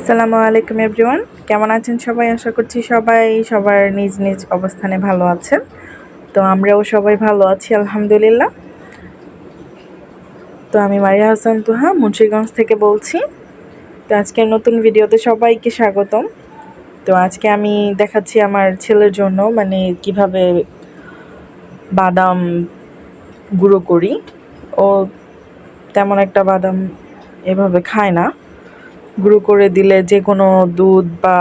আসসালামু আলাইকুম এভরিওয়ান। কেমন আছেন সবাই? আশা করছি সবাই সবার নিজ নিজ অবস্থানে ভালো আছেন। তো আমরাও সবাই ভালো আছি, আলহামদুলিল্লাহ। তো আমি মারিয়া হাসান তুহা, মুন্সিগঞ্জ থেকে বলছি। তো আজকের নতুন ভিডিওতে সবাইকে স্বাগতম। তো আজকে আমি দেখাচ্ছি আমার ছেলের জন্য মানে কীভাবে বাদাম গুঁড়ো করি। ও তেমন একটা বাদাম এভাবে খায় না। গুঁড়ো করে দিলে যে কোনো দুধ বা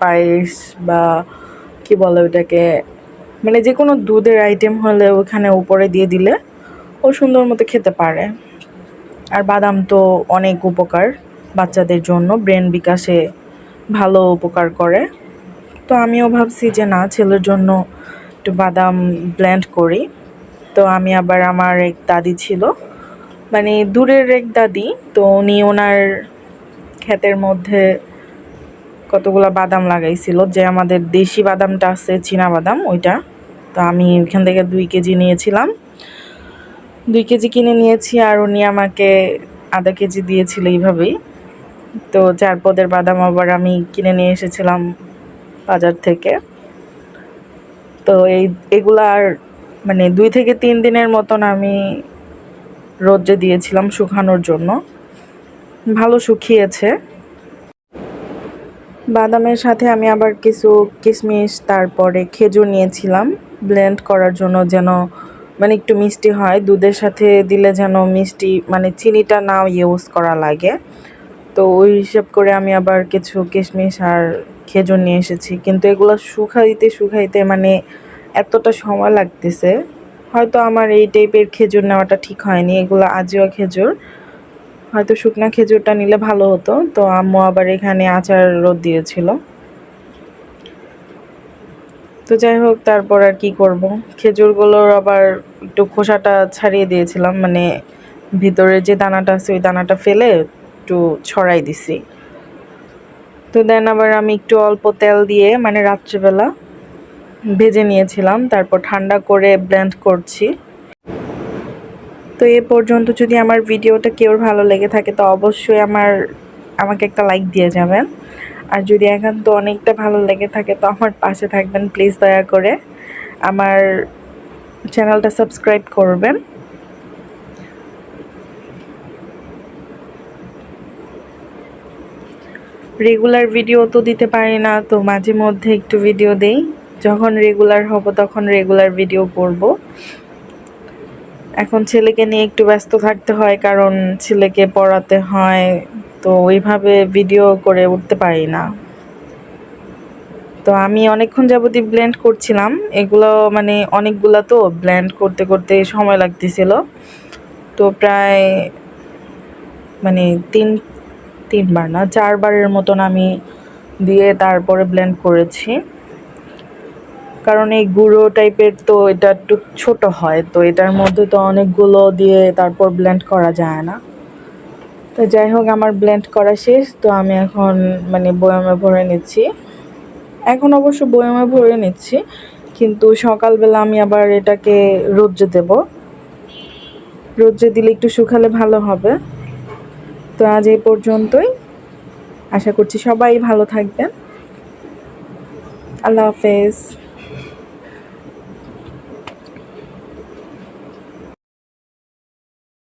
পায়েস বা কি বলে ওটাকে মানে যে কোনো দুধের আইটেম হলে ওখানে উপরে দিয়ে দিলে ও সুন্দর মতো খেতে পারে। আর বাদাম তো অনেক উপকার বাচ্চাদের জন্য, ব্রেন বিকাশে ভালো উপকার করে। তো আমিও ভাবছি যে না, ছেলের জন্য একটু বাদাম ব্লেন্ড করি। তো আমি আবার আমার এক দাদি ছিল মানে দূরের এক দাদি, তো উনি ওনার ক্ষেতের মধ্যে কতগুলো বাদাম লাগাইছিল, যে আমাদের দেশি বাদামটা আছে, চীনা বাদাম, ওইটা। তো আমি ওইখান থেকে দুই কেজি নিয়েছিলাম। দুই কেজি কিনে নিয়েছি আর উনি আমাকে আধা কেজি দিয়েছিল এইভাবেই। তো চার পদের বাদাম আবার আমি কিনে নিয়ে এসেছিলাম বাজার থেকে। তো এই, এগুলা আর মানে দুই থেকে তিন দিনের মতন আমি রোদ্রে দিয়েছিলাম শুকানোর জন্য। ভালো শুকিয়েছে। বাদামের সাথে আমি আবার কিছু কিশমিশ, তারপরে খেজুর নিয়েছিলাম। ব্লেন্ড করার জন্য যেন মানে একটু মিষ্টি হয়। দুধের সাথে দিলে যেন মিষ্টি মানে চিনিটা নাও ইউজ করা লাগে। তো ওই হিসাব করে আমি আবার কিছু কিশমিশ আর খেজুর নিয়ে এসেছি। কিন্তু এগুলো শুকাইতে শুকাইতে মানে এতটা সময় লাগতেছে। হয়তো আমার এই টাইপের খেজুর নেওয়াটা ঠিক হয়নি। এগুলো আজিও খেজুর। হয়তো শুকনা খেজুরটা নিলে ভালো হতো। তো আম্মু আবার এখানে আচার রোদ দিয়েছিল। তো যাই হোক, তারপর আর কি করব? খেজুরগুলোর আবার একটু খোসাটা ছাড়িয়ে দিয়েছিলাম। মানে ভিতরে যে দানাটা আছে, ওই দানাটা ফেলে একটু ছড়াই দিছি। তো দেন আবার আমি একটু অল্প তেল দিয়ে মানে রাত্রিবেলা ভেজে নিয়েছিলাম। তারপর ঠান্ডা করে ব্লেন্ড করছি। তো এ পর্যন্ত যদি আমার ভিডিওটা কেউ ভালো লেগে থাকে, তো অবশ্যই আমার, আমাকে একটা লাইক দিয়ে যাবেন। আর যদি একান্ত অনেকটা ভালো লেগে থাকে, তো আমার পাশে থাকবেন প্লিজ দয়া করে। আমার চ্যানেলটা সাবস্ক্রাইব করবেন। রেগুলার ভিডিও তো দিতে পারি না, তো মাঝে মধ্যে একটু ভিডিও দেই। যখন রেগুলার হব, তখন রেগুলার ভিডিও করব। এখন ছেলেকে নিয়ে একটু ব্যস্ত থাকতে হয়, কারণ ছেলেকে পড়াতে হয়, তো ওইভাবে ভিডিও করে উঠতে পারি না। তো আমি অনেকক্ষণ যাবতই ব্লেন্ড করছিলাম, এগুলো মানে অনেকগুলো তো ব্লেন্ড করতে করতে সময় লাগতেছিল। তো প্রায় মানে তিন, তিনবার না, চারবারের মতন আমি দিয়ে তারপরে ব্লেন্ড করেছি। কারণ এই গুঁড়ো টাইপের তো এটা একটু ছোট হয়, তো এটার মধ্যে তো অনেকগুলো দিয়ে তারপর ব্লেন্ড করা যায় না। তো যাই হোক, আমার ব্লেন্ড করা শেষ, তো আমি এখন মানে বয়ামে ভরে নিচ্ছি। এখন অবশ্য বয়ামে ভরে নিচ্ছি, কিন্তু সকালবেলা আমি আবার এটাকে রোদ্রে দেব। রোদ্রে দিলে একটু শুকালে ভালো হবে। তো আজ এই পর্যন্তই। আশা করছি সবাই ভালো থাকবেন। আল্লাহ হাফেজ।